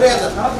Obrigado.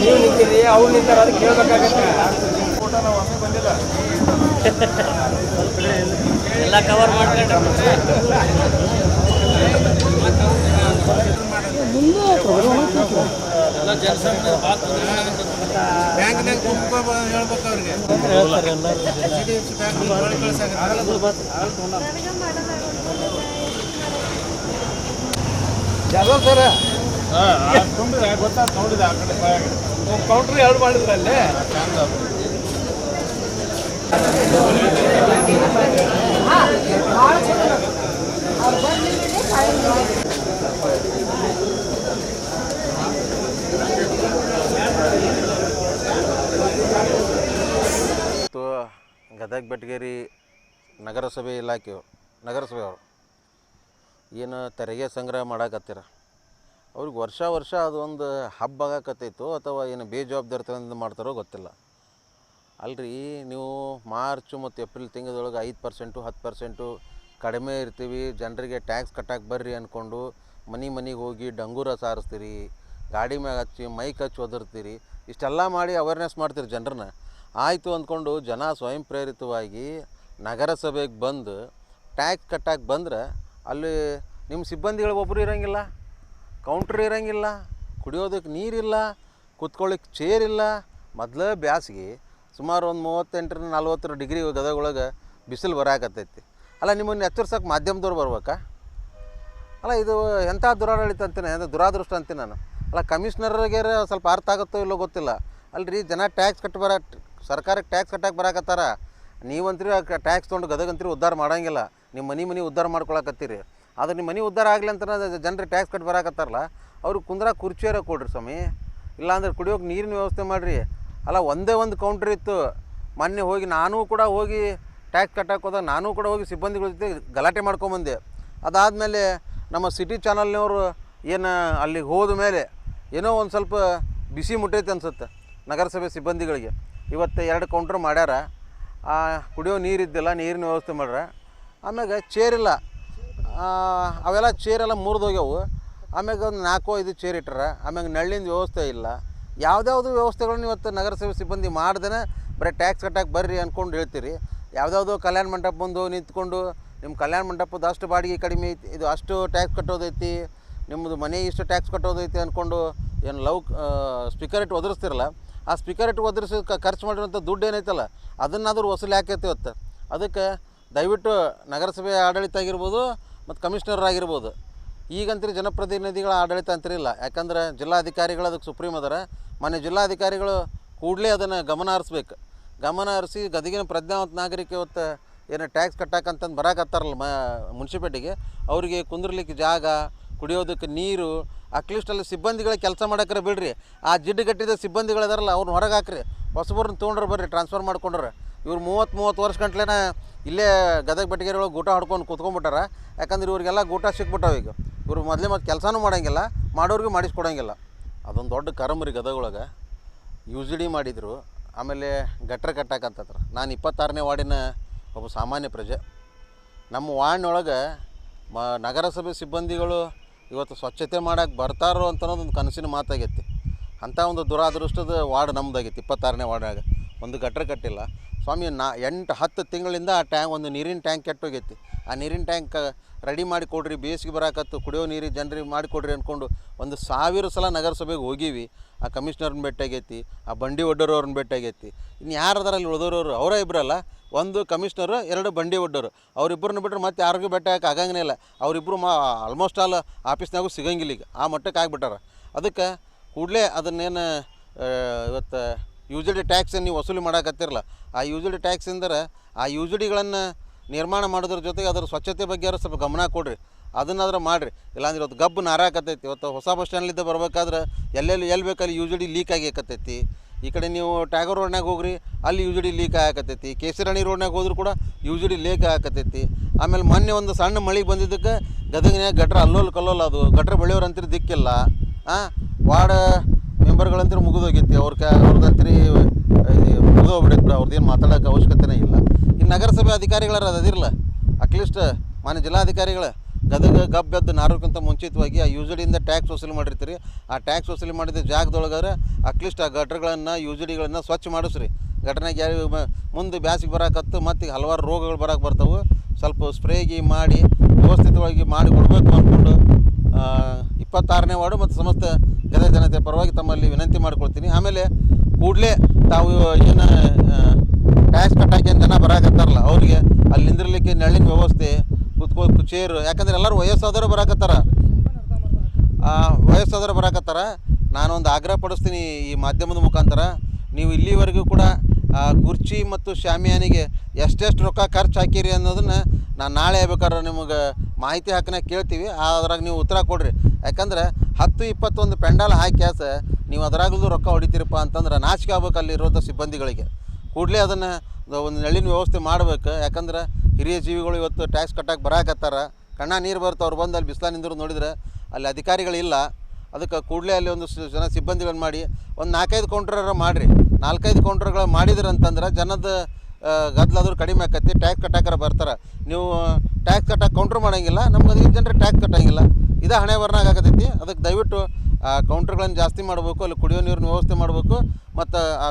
ನೀವು ನಿಂತಿರಿ ಅವ್ರು ನಿಂತಾರ ಅದಕ್ಕೆ ಕೇಳ್ಬೇಕಾಗತ್ತೆ. ಫೋಟೋ ನಾವು ಒಮ್ಮೆ ಬ್ಯಾಂಕ್ನಾಗ ದುಡ್ಡು ಹೇಳ್ಬೇಕು ಅವ್ರಿಗೆ H D F C bank Jadhav sir? ಗೊತ್ತಾಯ್ತು ನೋಡಿದ ಆ ಕಡೆ. ಕೌಂಟ್ರ್ ಎರಡು ಮಾಡಿದ್ರಲ್ಲೇ. ಗದಗ ಬೆಟಗೇರಿ ನಗರಸಭೆ ಇಲಾಖೆಯವರು ನಗರಸಭೆಯವರು ಏನು ತೆರಿಗೆ ಸಂಗ್ರಹ ಮಾಡಾಕತ್ತೀರ? ಅವ್ರಿಗೆ ವರ್ಷ ವರ್ಷ ಅದೊಂದು ಹಬ್ಬ ಆಗಕತ್ತೈತೋ ಅಥವಾ ಏನು ಬೇಜವಾಬ್ದಾರಿತನದಿಂದ ಮಾಡ್ತಾರೋ ಗೊತ್ತಿಲ್ಲ. ಅಲ್ರಿ, ನೀವು ಮಾರ್ಚ್ ಮತ್ತು ಏಪ್ರಿಲ್ ತಿಂಗಳೊಳಗೆ ಐದು ಪರ್ಸೆಂಟು, ಹತ್ತು ಪರ್ಸೆಂಟು ಕಡಿಮೆ ಇರ್ತೀವಿ, ಜನರಿಗೆ ಟ್ಯಾಕ್ಸ್ ಕಟ್ಟಕ್ಕೆ ಬರ್ರಿ ಅಂದ್ಕೊಂಡು ಮನೆ ಮನೆಗೆ ಹೋಗಿ ಡಂಗೂರ ಸಾರಿಸ್ತೀರಿ, ಗಾಡಿ ಮ್ಯಾಗ ಹಚ್ಚಿ ಮೈಕ್ ಹಚ್ಚಿ ಒದರ್ತೀರಿ, ಇಷ್ಟೆಲ್ಲ ಮಾಡಿ ಅವೇರ್ನೆಸ್ ಮಾಡ್ತೀರಿ ಜನರನ್ನ. ಆಯಿತು ಅಂದ್ಕೊಂಡು ಜನ ಸ್ವಯಂ ಪ್ರೇರಿತವಾಗಿ ನಗರಸಭೆಗೆ ಬಂದು ಟ್ಯಾಕ್ಸ್ ಕಟ್ಟಕ್ಕೆ ಬಂದ್ರೆ ಅಲ್ಲಿ ನಿಮ್ಮ ಸಿಬ್ಬಂದಿಗಳು ಒಬ್ಬರು ಇರೋಂಗಿಲ್ಲ ಕೌಂಟ್ರ್ ಇರೋಂಗಿಲ್ಲ ಕುಡಿಯೋದಕ್ಕೆ ನೀರಿಲ್ಲ ಕುತ್ಕೊಳ್ಳಿಕ್ಕೆ ಚೇರಿಲ್ಲ ಮೊದಲೇ ಬ್ಯಾಸ್ಗೆ ಸುಮಾರು ಒಂದು ಮೂವತ್ತೆಂಟರಿಂದ ನಲ್ವತ್ತರ ಡಿಗ್ರಿ ಗದಗೊಳಗೆ ಬಿಸಿಲು ಬರಾಕತ್ತೈತಿ. ಅಲ್ಲ, ನಿಮ್ಮನ್ನು ಎಚ್ಚರಿಸೋಕೆ ಮಾಧ್ಯಮದವ್ರು ಬರ್ಬೇಕಾ? ಅಲ್ಲ, ಇದು ಎಂಥ ದುರಾಡಳಿತ ಅಂತೀನಿ? ಅಂದರೆ ದುರಾದೃಷ್ಟ ಅಂತೀನಿ ನಾನು? ಅಲ್ಲ ಕಮಿಷನರ್ಗೆ ಸ್ವಲ್ಪ ಅರ್ಥ ಆಗುತ್ತೋ ಇಲ್ಲೋ ಗೊತ್ತಿಲ್ಲ. ಅಲ್ರಿ, ಜನ ಟ್ಯಾಕ್ಸ್ ಕಟ್ಟಿ ಬರ, ಸರ್ಕಾರಕ್ಕೆ ಟ್ಯಾಕ್ಸ್ ಕಟ್ಟಕ್ಕೆ ಬರಾಕತ್ತಾರ. ನೀವಂತ್ರಿ ಟ್ಯಾಕ್ಸ್ ತೊಗೊಂಡು ಗದಗಂತ್ರಿ ಉದ್ಧಾರ ಮಾಡೋಂಗಿಲ್ಲ. ನಿಮ್ಮ ಮನೆ ಮನೆ ಉದ್ಧಾರ ಮಾಡ್ಕೊಳಕತ್ತೀರಿ. ಆದ್ರೆ ನಿಮ್ಮ ಮನೆ ಉದ್ಧಾರ ಆಗಲಿ ಅಂತ ಜನರಿಗೆ ಟ್ಯಾಕ್ಸ್ ಕಟ್ಟಿ ಬರಾಕತ್ತಾರಲ್ಲ ಅವ್ರಿಗೆ ಕುಂದ್ರ ಕುರ್ಚಿಯರ ಕೊಡ್ರಿ ಸ್ವಾಮಿ. ಇಲ್ಲಾಂದ್ರೆ ಕುಡಿಯೋಕೆ ನೀರಿನ ವ್ಯವಸ್ಥೆ ಮಾಡಿರಿ. ಅಲ್ಲ, ಒಂದೇ ಒಂದು ಕೌಂಟ್ರ್ ಇತ್ತು. ಮೊನ್ನೆ ಹೋಗಿ ನಾನೂ ಕೂಡ ಹೋಗಿ ಟ್ಯಾಕ್ಸ್ ಕಟ್ಟಕ್ಕೆ ಹೋದಾಗ ನಾನೂ ಕೂಡ ಹೋಗಿ ಸಿಬ್ಬಂದಿಗಳ ಜೊತೆ ಗಲಾಟೆ ಮಾಡ್ಕೊಂಬಂದೆ ಅದಾದಮೇಲೆ ನಮ್ಮ ಸಿಟಿ ಚಾನಲ್ನವರು ಏನು ಅಲ್ಲಿಗೆ ಹೋದ ಮೇಲೆ ಏನೋ ಒಂದು ಸ್ವಲ್ಪ ಬಿಸಿ ಮುಟ್ಟೈತೆ ಅನಿಸುತ್ತೆ ನಗರಸಭೆ ಸಿಬ್ಬಂದಿಗಳಿಗೆ. ಇವತ್ತು ಎರಡು ಕೌಂಟ್ರ್ ಮಾಡ್ಯಾರ. ಕುಡಿಯೋ ನೀರಿದ್ದಿಲ್ಲ ನೀರಿನ ವ್ಯವಸ್ಥೆ ಮಾಡ್ಯಾರ ಆಮ್ಯಾಗ ಚೇರಿಲ್ಲ ಅವೆಲ್ಲ ಚೇರೆಲ್ಲ ಮುರಿದೋಗ್ಯವು ಆಮ್ಯಾಗ ಒಂದು ನಾಲ್ಕು ಐದು ಚೇರ್ ಇಟ್ಟರ ಆಮ್ಯಾಗ ನಳ್ಳಿನ ವ್ಯವಸ್ಥೆ ಇಲ್ಲ. ಯಾವುದ್ಯಾವುದು ವ್ಯವಸ್ಥೆಗಳನ್ನು ಇವತ್ತು ನಗರಸಭೆ ಸಿಬ್ಬಂದಿ ಮಾಡ್ದೇ ಬರೀ ಟ್ಯಾಕ್ಸ್ ಕಟ್ಟಕ್ಕೆ ಬರ್ರಿ ಅಂದ್ಕೊಂಡು ಹೇಳ್ತೀರಿ. ಯಾವುದ್ಯಾವುದೋ ಕಲ್ಯಾಣ ಮಂಟಪ ಬಂದು ನಿಂತ್ಕೊಂಡು ನಿಮ್ಮ ಕಲ್ಯಾಣ ಮಂಟಪದ ಅಷ್ಟು ಬಾಡಿಗೆ ಕಡಿಮೆ ಐತಿ, ಇದು ಅಷ್ಟು ಟ್ಯಾಕ್ಸ್ ಕಟ್ಟೋದೈತಿ, ನಿಮ್ಮದು ಮನೆ ಇಷ್ಟು ಟ್ಯಾಕ್ಸ್ ಕಟ್ಟೋದೈತಿ ಅಂದ್ಕೊಂಡು ಏನು ಲವ್ ಸ್ಪೀಕರ್ ಇಟ್ಟು ಒದರಿಸ್ತಿರಲ್ಲ, ಆ ಸ್ಪೀಕರ್ ಇಟ್ಟು ಒದರಿಸಿ ಖರ್ಚು ಮಾಡಿರೋಂಥ ದುಡ್ಡು ಏನೈತಲ್ಲ, ಅದನ್ನಾದರೂ ವಸೂಲಿ ಹಾಕೈತಿ ಇವತ್ತು. ಅದಕ್ಕೆ ದಯವಿಟ್ಟು ನಗರಸಭೆ ಆಡಳಿತ ಆಗಿರ್ಬೋದು ಮತ್ತು ಕಮಿಷನರ್ ಆಗಿರ್ಬೋದು. ಈಗಂತೂ ಜನಪ್ರತಿನಿಧಿಗಳ ಆಡಳಿತ ಅಂತಿರಲಿಲ್ಲ ಯಾಕಂದ್ರೆ ಜಿಲ್ಲಾಧಿಕಾರಿಗಳು ಅದಕ್ಕೆ ಸುಪ್ರೀಂ ಅದಾರ. ಮೊನ್ನೆ ಜಿಲ್ಲಾಧಿಕಾರಿಗಳು ಕೂಡಲೇ ಅದನ್ನು ಗಮನ ಹರಿಸ್ಬೇಕು. ಗಮನ ಹರಿಸಿ ಗದಗಿನ ಪ್ರಜ್ಞಾವಂತ ನಾಗರಿಕ ಇವತ್ತು ಏನು ಟ್ಯಾಕ್ಸ್ ಕಟ್ಟಾಕಂತಂದು ಬರಾಕತ್ತಾರಲ್ಲ ಮ, ಮುನ್ಸಿಪಾಲ್ಟಿಗೆ. ಅವರಿಗೆ ಕುಂದ್ರಲಿಕ್ಕೆ ಜಾಗ, ಕುಡಿಯೋದಕ್ಕೆ ನೀರು, ಅಟ್ಲೀಸ್ಟಲ್ಲಿ ಸಿಬ್ಬಂದಿಗಳ ಕೆಲಸ ಮಾಡಕ್ರೆ ಬಿಡ್ರಿ. ಆ ಜಿಡ್ಡು ಕಟ್ಟಿದ ಸಿಬ್ಬಂದಿಗಳು ಇದಾರಲ್ಲ ಅವ್ರನ್ನ ಹೊರಗೆ ಹಾಕ್ರಿ. ಹೊಸಬರನ್ನ ತೊಗೊಂಡ್ರೆ ಬರ್ರಿ ಟ್ರಾನ್ಸ್ಫರ್ ಮಾಡ್ಕೊಂಡ್ರೆ. ಇವ್ರು ಮೂವತ್ತು ಮೂವತ್ತು ವರ್ಷ ಗಂಟ್ಲೆನ ಇಲ್ಲೇ ಗದಗ ಬೆಟಗೇರಿ ಒಳಗೆ ಗೂಟ ಹೊಡ್ಕೊಂಡು ಕುತ್ಕೊಂಡ್ಬಿಟ್ಟಾರ ಯಾಕಂದ್ರೆ ಇವರಿಗೆಲ್ಲ ಗೂಟ ಸಿಕ್ಬಿಟ್ಟಾವ ಈಗ. ಇವ್ರು ಮೊದಲೇ ಮತ್ತು ಕೆಲಸನೂ ಮಾಡೋಂಗಿಲ್ಲ, ಮಾಡೋರಿಗೂ ಮಾಡಿಸ್ಕೊಡಂಗಿಲ್ಲ. ಅದೊಂದು ದೊಡ್ಡ ಕರಮ್ ರೀ ಗದಗೊಳಗೆ. ಯು ಜಿ ಡಿ ಮಾಡಿದರು. ಆಮೇಲೆ ಗಟ್ರ ಕಟ್ಟಾಕಂತತ್ರ ನಾನು ಇಪ್ಪತ್ತಾರನೇ ವಾರ್ಡಿನ ಒಬ್ಬ ಸಾಮಾನ್ಯ ಪ್ರಜೆ. ನಮ್ಮ ವಾರ್ಡ್ನೊಳಗೆ ಮ, ನಗರಸಭೆ ಸಿಬ್ಬಂದಿಗಳು ಇವತ್ತು ಸ್ವಚ್ಛತೆ ಮಾಡಕ್ಕೆ ಬರ್ತಾರೋ ಅಂತ ಅನ್ನೋದೊಂದು ಕನಸಿನ ಮಾತಾಗೈತಿ. ಅಂಥ ಒಂದು ದುರಾದೃಷ್ಟದ ವಾರ್ಡ್ ನಮ್ಮದಾಗೈತಿ ಇಪ್ಪತ್ತಾರನೇ ವಾರ್ಡ್ನಾಗ ಒಂದು ಗಟ್ರ ಕಟ್ಟಿಲ್ಲ. ಸ್ವಾಮಿ, ನಾ, ಎಂಟು ಹತ್ತು ತಿಂಗಳಿಂದ ಆ ಟ್ಯಾಂಕ್, ಒಂದು ನೀರಿನ ಟ್ಯಾಂಕ್ ಕೆಟ್ಟೋಗೈತಿ. ಆ ನೀರಿನ ಟ್ಯಾಂಕ್ ರೆಡಿ ಮಾಡಿ ಕೊಡ್ರಿ, ಬೇಸಿಗೆ ಬರಾಕತ್ತು, ಕುಡಿಯೋ ನೀರಿಗೆ ಜನರಿಗೆ ಮಾಡಿಕೊಡ್ರಿ ಅಂದ್ಕೊಂಡು ಒಂದು ಸಾವಿರ ಸಲ ನಗರಸಭೆಗೆ ಹೋಗೀವಿ. ಆ ಕಮಿಷ್ನರ್ನ ಭೇಟಿಯಾಗೈತಿ, ಆ ಬಂಡಿ ಒಡ್ಡೋರವ್ರನ್ನ ಭೇಟಿಯಾಗೈತಿ. ಇನ್ನು ಯಾರು ಅದರಲ್ಲಿ ಉಳಿದೋರವ್ರು? ಅವರೇ ಇಬ್ಬರಲ್ಲ ಒಂದು ಕಮಿಷ್ನರು, ಎರಡು ಬಂಡಿ ಒಡ್ಡೋರು. ಅವರಿಬ್ಬರನ್ನ ಬಿಟ್ಟರೆ ಮತ್ತೆ ಯಾರಿಗೂ ಭೇಟಿ ಆಗಂಗೇ ಇಲ್ಲ. ಅವರಿಬ್ಬರು ಮಾ ಆಲ್ಮೋಸ್ಟ್ ಆಲ್ ಆಫೀಸ್ನಾಗೂ ಸಿಗಂಗಿಲ್ಲ ಈಗ. ಆ ಮಟ್ಟಕ್ಕೆ ಆಗ್ಬಿಟ್ಟಾರ. ಅದಕ್ಕೆ ಕೂಡಲೇ ಅದನ್ನೇನು ಇವತ್ತು ಯೂಸಿಡಿ ಟ್ಯಾಕ್ಸನ್ನು ನೀವು ವಸೂಲಿ ಮಾಡಕತ್ತಿರಲ್ಲ. ಆ ಯೂಸಿಡಿ ಟ್ಯಾಕ್ಸ್ ಅಂದರೆ ಆ ಯೂಸಿಡಿಗಳನ್ನು ನಿರ್ಮಾಣ ಮಾಡೋದ್ರ ಜೊತೆಗೆ ಅದರ ಸ್ವಚ್ಛತೆ ಬಗ್ಗೆ ಸ್ವಲ್ಪ ಗಮನ ಕೊಡ್ರಿ. ಅದನ್ನಾದ್ರೆ ಮಾಡಿರಿ. ಇಲ್ಲಾಂದ್ರೆ ಇವತ್ತು ಗಬ್ಬು ನಾರಾಕತ್ತೈತಿ ಇವತ್ತು ಹೊಸ ಬಸ್ ಸ್ಟ್ಯಾಂಡ್ಲಿದ್ದ ಬರ್ಬೇಕಾದ್ರೆ ಎಲ್ಲೆಲ್ಲಿ ಎಲ್ಲಿ ಬೇಕಲ್ಲಿ ಯೂಸಿಡಿ ಲೀಕ್ ಆಗಿಕತ್ತೈತಿ ಈ ಕಡೆ ನೀವು ಟ್ಯಾಗರ್ ರೋಡ್ನಾಗ ಹೋಗ್ರಿ, ಅಲ್ಲಿ ಯು ಜಿ ಡಿ ಲೀಕ್ ಆಗಕತ್ತೈತಿ ಕೇಸರಾಣಿ ರೋಡ್ನಾಗ ಹೋದ್ರೂ ಕೂಡ ಯು ಜಿ ಡಿ ಲೀಕ್ ಆಗಕತ್ತೈತಿ ಆಮೇಲೆ ಮೊನ್ನೆ ಒಂದು ಸಣ್ಣ ಮಳೆ ಬಂದಿದ್ದಕ್ಕೆ ಗದಗಿನಾಗ ಗಟ್ರ ಅಲ್ಲೋಲ್ ಕಲ್ಲೋಲ್ ಅದು. ಗಟ್ರ ಅಂತಿರ ದಿಕ್ಕಿಲ್ಲ. ಹಾಂ ವಾರ್ಡ್ ಮೆಂಬರ್ಗಳಂತೂ ಮುಗಿದೋಗೈತಿ. ಅವ್ರ ಕ ಅವ್ರದಂತೀರಿ ಮುಗಿದೋಗ್ಬಿಡೈತೆ ಬಿಡ. ಅವ್ರದ್ದೇನು ಮಾತಾಡೋಕೆ ಅವಶ್ಯಕತೆನೇ ಇಲ್ಲ. ಇನ್ನು ನಗರಸಭೆ ಅಧಿಕಾರಿಗಳಾರ ಅದಿರಲ್ಲ ಅಟ್ಲೀಸ್ಟ್ ಮಾನ್ಯ ಜಿಲ್ಲಾಧಿಕಾರಿಗಳ ಗದಗ ಗಬ್ಬೆದ್ದು ನಾರೋಕ್ಕಿಂತ ಮುಂಚಿತವಾಗಿ ಆ ಯೂಜಡಿಯಿಂದ ಟ್ಯಾಕ್ಸ್ ವಸೂಲಿ ಮಾಡಿರ್ತೀರಿ. ಆ ಟ್ಯಾಕ್ಸ್ ವಸೂಲಿ ಮಾಡಿದ ಜಾಗದೊಳಗಾದ್ರೆ ಅಟ್ಲೀಸ್ಟ್ ಆ ಗಟ್ರಗಳನ್ನು, ಯೂಜಡಿಗಳನ್ನು ಸ್ವಚ್ಛ ಮಾಡಿಸ್ರಿ. ಘಟನೆಗೆ ಯಾರು ಮುಂದೆ ಬ್ಯಾಸಿಗೆ ಬರೋಕತ್ತು ಮತ್ತು ಈಗ ಹಲವಾರು ರೋಗಗಳು ಬರಕ್ಕೆ ಬರ್ತವೆ. ಸ್ವಲ್ಪ ಸ್ಪ್ರೇಗಿ ಮಾಡಿ, ವ್ಯವಸ್ಥಿತವಾಗಿ ಮಾಡಿ ಕೊಡಬೇಕು ಅಂದ್ಕೊಂಡು ಇಪ್ಪತ್ತಾರನೇ ವಾರ್ಡು ಮತ್ತು ಸಮಸ್ತ ಗದಗ ಜನತೆ ಪರವಾಗಿ ತಮ್ಮಲ್ಲಿ ವಿನಂತಿ ಮಾಡ್ಕೊಳ್ತೀನಿ. ಆಮೇಲೆ ಕೂಡಲೇ ತಾವು ಏನು ಟ್ಯಾಕ್ಸ್ ಕಟ್ಟಾಕಿ ಏನು ಜನ ಬರಾಕತ್ತಾರಲ್ಲ ಅವ್ರಿಗೆ ಅಲ್ಲಿ ನಿಂದಿರ್ಲಿಕ್ಕೆ ನೆರಳಿನ ವ್ಯವಸ್ಥೆ ಕುತ್ಕೋ ಚೇರು ಯಾಕಂದ್ರೆ ಎಲ್ಲರೂ ವಯಸ್ಸಾದವರು ಬರಾಕತ್ತಾರ. ಆ, ವಯಸ್ಸಾದವರು ಬರಾಕತ್ತಾರ. ನಾನೊಂದು ಆಗ್ರಹ ಪಡಿಸ್ತೀನಿ ಈ ಮಾಧ್ಯಮದ ಮುಖಾಂತರ. ನೀವು ಇಲ್ಲಿವರೆಗೂ ಕೂಡ ಕುರ್ಚಿ ಮತ್ತು ಶಾಮಿಯಾನಿಗೆ ಎಷ್ಟೆಷ್ಟು ರೊಕ್ಕ ಖರ್ಚು ಹಾಕಿರಿ ಅನ್ನೋದನ್ನು ನಾನು ನಾಳೆ ಬೇಕಾದ್ರೆ ನಿಮಗೆ ಮಾಹಿತಿ ಹಾಕಿನ ಕೇಳ್ತೀವಿ. ಅದ್ರಾಗ ನೀವು ಉತ್ತರ ಕೊಡ್ರಿ. ಯಾಕಂದ್ರೆ ಹತ್ತು ಇಪ್ಪತ್ತೊಂದು ಪೆಂಡಾಲ್ ಹಾಕಿ ನೀವು ಅದ್ರಾಗಲೂ ರೊಕ್ಕ ಹೊಡಿತೀರಪ್ಪ ಅಂತಂದ್ರೆ ನಾಚಿಕೆ ಆಗ್ಬೇಕು ಅಲ್ಲಿರುವಂಥ ಸಿಬ್ಬಂದಿಗಳಿಗೆ. ಕೂಡಲೇ ಅದನ್ನು ಒಂದು ನಳ್ಳಿನ ವ್ಯವಸ್ಥೆ ಮಾಡ್ಬೇಕು. ಯಾಕಂದ್ರೆ ಹಿರಿಯ ಜೀವಿಗಳು ಇವತ್ತು ಟ್ಯಾಕ್ಸ್ ಕಟ್ಟಕ್ಕೆ ಬರಾಕತ್ತಾರ. ಕಣ್ಣ ನೀರು ಬರುತ್ತೆ, ಅವ್ರು ಬಂದು ಅಲ್ಲಿ ಬಿಸಿಲ ನಿಂದ್ರು ನೋಡಿದ್ರೆ ಅಲ್ಲಿ ಅಧಿಕಾರಿಗಳಿಲ್ಲ ಅದಕ್ಕೆ ಕೂಡಲೇ ಅಲ್ಲಿ ಒಂದು ಜನ ಸಿಬ್ಬಂದಿಗಳನ್ನು ಮಾಡಿ ಒಂದು ನಾಲ್ಕೈದು ಕೌಂಟ್ರ ಮಾಡಿರಿ. ನಾಲ್ಕೈದು ಕೌಂಟ್ರ್ಗಳು ಮಾಡಿದ್ರೆ ಅಂತಂದ್ರೆ ಜನದ ಗದ್ದಲಾದ್ರೂ ಕಡಿಮೆ ಆಕತಿ ಟ್ಯಾಕ್ಸ್ ಕಟ್ಟಾಕರ ಬರ್ತಾರೆ. ನೀವು ಟ್ಯಾಕ್ಸ್ ಕಟ್ಟಕ್ಕೆ ಕೌಂಟ್ರ್ ಮಾಡಂಗಿಲ್ಲ, ನಮ್ಗೆ ಅದಕ್ಕೆ ಜನರಿಗೆ ಟ್ಯಾಕ್ಸ್ ಕಟ್ಟಂಗಿಲ್ಲ. ಇದೇ ಹಣೆ ಬರ್ನಾಗ ಆಗತೈತಿ ಅದಕ್ಕೆ ದಯವಿಟ್ಟು ಕೌಂಟ್ರ್ಗಳನ್ನು ಜಾಸ್ತಿ ಮಾಡಬೇಕು, ಅಲ್ಲಿ ಕುಡಿಯೋ ನೀರಿನ ವ್ಯವಸ್ಥೆ ಮಾಡಬೇಕು, ಮತ್ತು ಆ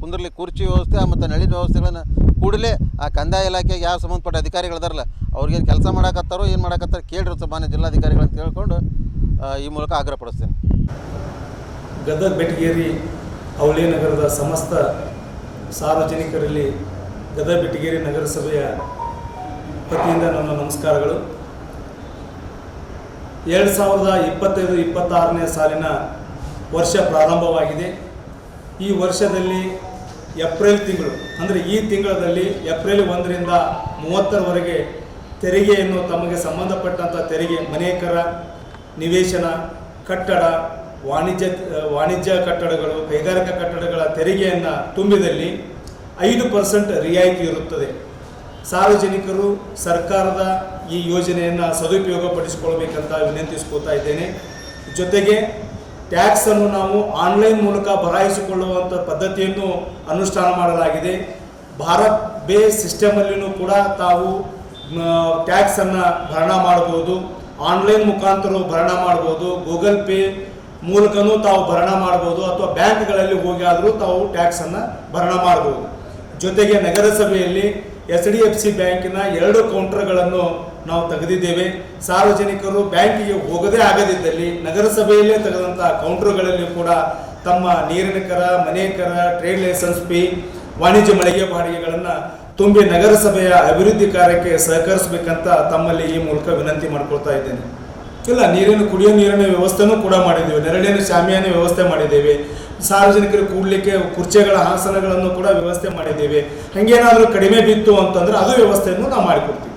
ಕುಂದ್ರಲಿ ಕುರ್ಚಿ ವ್ಯವಸ್ಥೆ, ಮತ್ತು ನಳಿನ ವ್ಯವಸ್ಥೆಗಳನ್ನು ಕೂಡಲೇ ಆ ಕಂದಾಯ ಇಲಾಖೆಗೆ ಯಾವ ಸಂಬಂಧಪಟ್ಟ ಅಧಿಕಾರಿಗಳಿದಾರಲ್ಲ, ಅವ್ರಿಗೇನು ಕೆಲಸ ಮಾಡಕತ್ತಾರೋ, ಏನು ಮಾಡಕತ್ತಾರೋ ಕೇಳಿರಿ ಸ್ವಲ್ಪ ಮಾನ್ಯ ಜಿಲ್ಲಾಧಿಕಾರಿಗಳಂತ ಕೇಳ್ಕೊಂಡು ಈ ಮೂಲಕ ಆಗ್ರಹಪಡಿಸ್ತೇನೆ ಗದಗ ಬೆಟಗೇರಿ ಅವಳಿ ನಗರದ ಸಮಸ್ತ ಸಾರ್ವಜನಿಕರಲ್ಲಿ ಗದಗ ಬೆಟಗೇರಿ ನಗರಸಭೆಯ ವತಿಯಿಂದ ನನ್ನ ನಮಸ್ಕಾರಗಳು. ಎರಡು ಸಾವಿರದ ಇಪ್ಪತ್ತೈದು, ಇಪ್ಪತ್ತಾರನೇ ಸಾಲಿನ ವರ್ಷ ಪ್ರಾರಂಭವಾಗಿದೆ. ಈ ವರ್ಷದಲ್ಲಿ ಏಪ್ರಿಲ್ ತಿಂಗಳು, ಅಂದರೆ ಈ ತಿಂಗಳಲ್ಲಿ ಏಪ್ರಿಲ್ ಒಂದರಿಂದ ಮೂವತ್ತರವರೆಗೆ ತೆರಿಗೆಯನ್ನು ತಮಗೆ ಸಂಬಂಧಪಟ್ಟಂಥ ತೆರಿಗೆ ಮನೆ ಕರ ನಿವೇಶನ, ಕಟ್ಟಡ, ವಾಣಿಜ್ಯ ವಾಣಿಜ್ಯ ಕಟ್ಟಡಗಳು, ಕೈಗಾರಿಕಾ ಕಟ್ಟಡಗಳ ತೆರಿಗೆಯನ್ನು ತುಂಬಿದಲ್ಲಿ ಐದು ಪರ್ಸೆಂಟ್ ರಿಯಾಯಿತಿ ಇರುತ್ತದೆ. ಸಾರ್ವಜನಿಕರು, ಸರ್ಕಾರದ ಈ ಯೋಜನೆಯನ್ನು ಸದುಪಯೋಗಪಡಿಸಿಕೊಳ್ಬೇಕಂತ ವಿನಂತಿಸ್ಕೋತಾ ಇದ್ದೇನೆ. ಜೊತೆಗೆ ಟ್ಯಾಕ್ಸನ್ನು ನಾವು ಆನ್ಲೈನ್ ಮೂಲಕ ಬರಾಯಿಸಿಕೊಳ್ಳುವಂಥ ಪದ್ಧತಿಯನ್ನು ಅನುಷ್ಠಾನ ಮಾಡಲಾಗಿದೆ. ಭಾರತ್ ಬೇ ಸಿಸ್ಟಮಲ್ಲಿಯೂ ಕೂಡ ತಾವು ಟ್ಯಾಕ್ಸನ್ನು ಭರಣ ಮಾಡ್ಬೋದು ಆನ್ಲೈನ್ ಮುಖಾಂತರ ಭರಣ ಮಾಡ್ಬೋದು ಗೂಗಲ್ ಪೇ ಮೂಲಕನೂ ತಾವು ಭರಣ ಮಾಡ್ಬೋದು ಅಥವಾ ಬ್ಯಾಂಕ್ಗಳಲ್ಲಿ ಹೋಗಿ ಆದರೂ ತಾವು ಟ್ಯಾಕ್ಸನ್ನು ಭರಣ ಮಾಡ್ಬೋದು ಜೊತೆಗೆ ನಗರಸಭೆಯಲ್ಲಿ ಎಚ್ ಡಿ ಎಫ್ ಸಿ ಬ್ಯಾಂಕಿನ ಎರಡು ಕೌಂಟರ್ಗಳನ್ನು ನಾವು ತೆಗೆದಿದ್ದೇವೆ. ಸಾರ್ವಜನಿಕರು ಬ್ಯಾಂಕಿಗೆ ಹೋಗದೇ ಆಗದಿದ್ದಲ್ಲಿ ನಗರಸಭೆಯಲ್ಲೇ ತೆಗೆದಂತಹ ಕೌಂಟರ್ಗಳಲ್ಲಿ ಕೂಡ ತಮ್ಮ ನೀರಿನ ಕರ, ಮನೆ ಕರ ಟ್ರೇಡ್ ಲೈಸೆನ್ಸ್ ಫೀ ವಾಣಿಜ್ಯ ಮಳಿಗೆ ಬಾಡಿಗೆಗಳನ್ನು ತುಂಬಿ ನಗರಸಭೆಯ ಅಭಿವೃದ್ಧಿ ಕಾರ್ಯಕ್ಕೆ ಸಹಕರಿಸಬೇಕಂತ ತಮ್ಮಲ್ಲಿ ಈ ಮೂಲಕ ವಿನಂತಿ ಮಾಡ್ಕೊಳ್ತಾ ಇದ್ದೇನೆ. ಇಲ್ಲ, ನೀರಿನ ಕುಡಿಯೋ ನೀರಿನ ವ್ಯವಸ್ಥೆನೂ ಕೂಡ ಮಾಡಿದ್ದೇವೆ. ನೆರಳಿನ ಶಾಮಿಯಾನ ವ್ಯವಸ್ಥೆ ಮಾಡಿದ್ದೇವೆ. ಸಾರ್ವಜನಿಕರು ಕೂಡಲಿಕ್ಕೆ ಕುರ್ಚಿಗಳ ಆಸನಗಳನ್ನು ಕೂಡ ವ್ಯವಸ್ಥೆ ಮಾಡಿದ್ದೇವೆ. ಹಂಗೇನಾದರೂ ಕಡಿಮೆ ಬಿತ್ತು ಅಂತಂದ್ರೆ ಅದು ವ್ಯವಸ್ಥೆಯನ್ನು ನಾವು ಮಾಡಿಕೊಡ್ತೀವಿ.